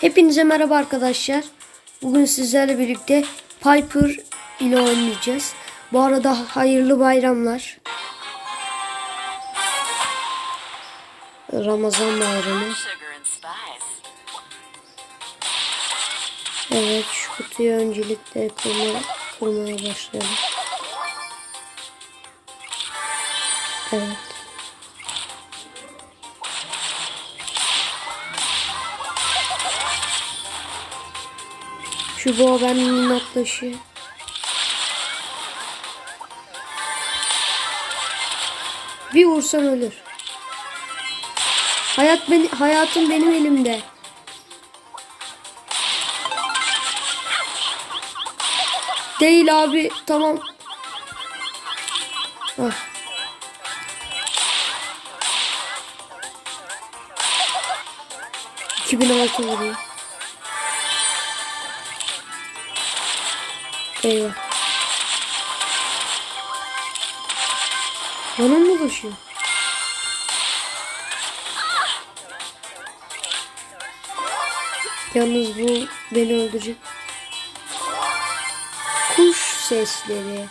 Hepinize merhaba arkadaşlar. Bugün sizlerle birlikte Piper ile oynayacağız. Bu arada hayırlı bayramlar. Ramazan bayramı. Evet şu kutuyu öncelikle kırmaya, kırmaya başlayalım. Şu boğa ben minnaklaşı. Bir vursam ölür. Hayat beni, hayatım benim elimde. Değil abi tamam. Ah. Bin altı vuruyor. Eyvah. Bana mı ulaşıyor? Yalnız bu beni öldürecek. Kuş sesleri.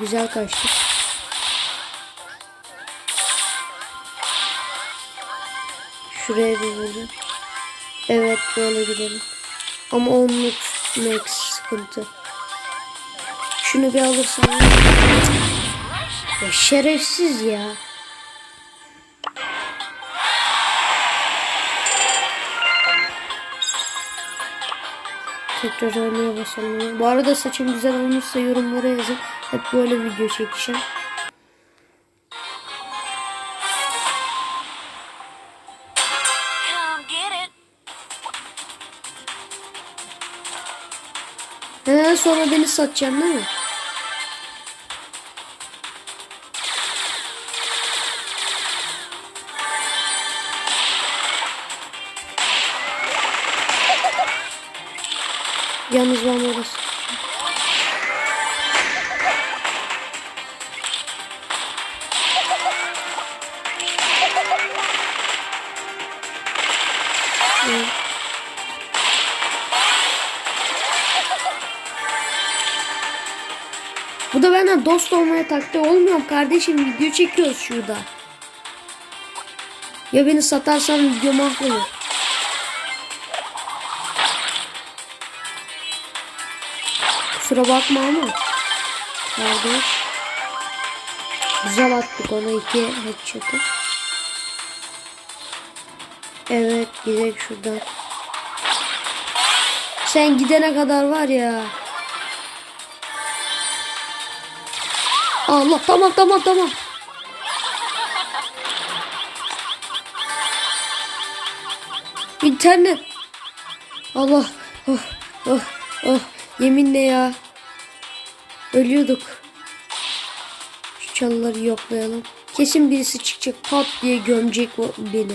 Güzel kaçtı. Şuraya bir vurdu. Evet böyle gidelim. Ama onluk max sıkıntı. Şunu bir alırsam. Ya şerefsiz ya. Tekrar oynaya basalım. Bu arada saçım güzel olmuşsa yorumlara yazın. Hep böyle video çekeceğim. He, sonra beni satacaksın değil mi? Yalnız ben orası. Bu da benden dost olmaya taktı. Olmuyorum kardeşim video çekiyoruz şurada. Ya beni satarsan video mahvolur. Kusura bakma ama. Kardeş. Güzel attık ona iki headshot'ı. Evet gidelim şuradan. Sen gidene kadar var ya. Allah tamam tamam tamam. İnternet. Allah. Oh, oh, oh. Yeminle ya. Ölüyorduk. Şu çalıları yoklayalım. Kesin birisi çıkacak pat diye gömecek beni.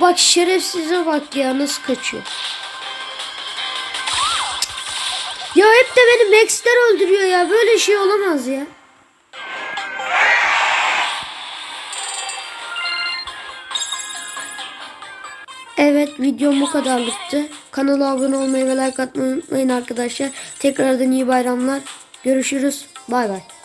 Bak şerefsize bak ya nasıl kaçıyor. Ya hep de beni Max'ler öldürüyor ya. Böyle şey olamaz ya. Evet videom bu kadarlıktı. Kanala abone olmayı ve like atmayı unutmayın arkadaşlar. Tekrardan iyi bayramlar. Görüşürüz. Bay bay.